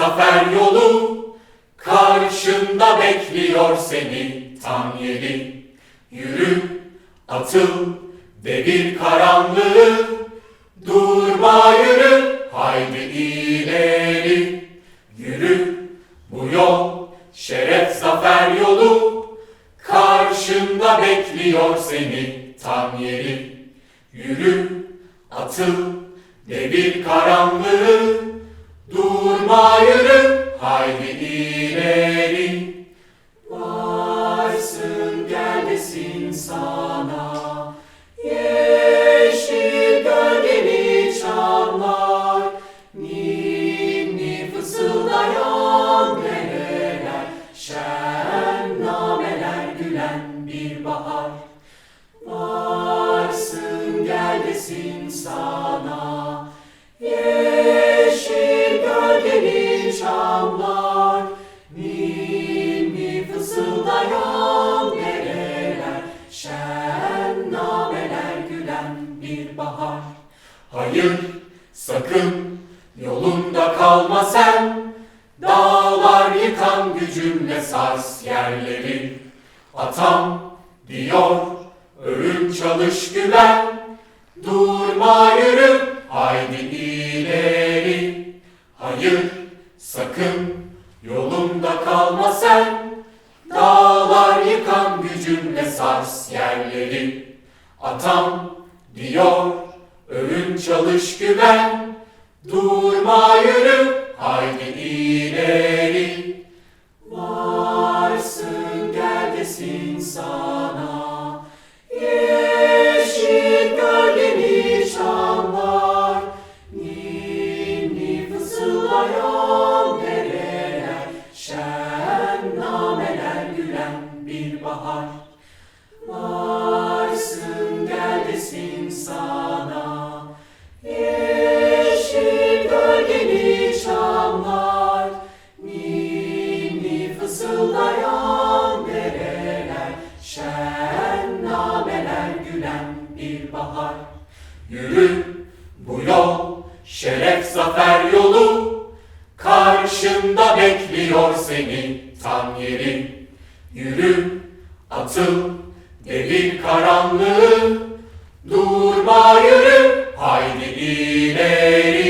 zafer yolu Karşında bekliyor seni tam yeri Yürü, atıl, devir karanlığı Durma yürü, haydi ileri. Yürü, bu yol şeref zafer yolu Karşında bekliyor seni tam yeri Yürü, atıl, devir karanlığı Durma yürü, haydi ileri. Varsın gelmesin sana. Yeşil gölgeli çamlar Ninni fısıldayan dereler Şen nameler gülen bir bahar. Varsın gelmesin sana Hayır sakın yolunda kalma sen. Dağlar yıkan gücünle sars yerleri. Atam diyor ölüm çalış güven. Durma yürü haydi ileri. Hayır sakın yolunda kalma sen. Dağlar yıkan gücünle sars yerleri. Atam diyor çalış güven Durma yürü haydi ileri. Varsın gel desin sana. Yeşil gölgeli çamlar Ninni fısıldayan dereler Şen nameler gülen bir bahar. Varsın gel desin sana Yürü bu yol şeref zafer yolu. Karşında bekliyor seni tam yeri Yürü atıl devir karanlığı. Durma yürü haydi ileri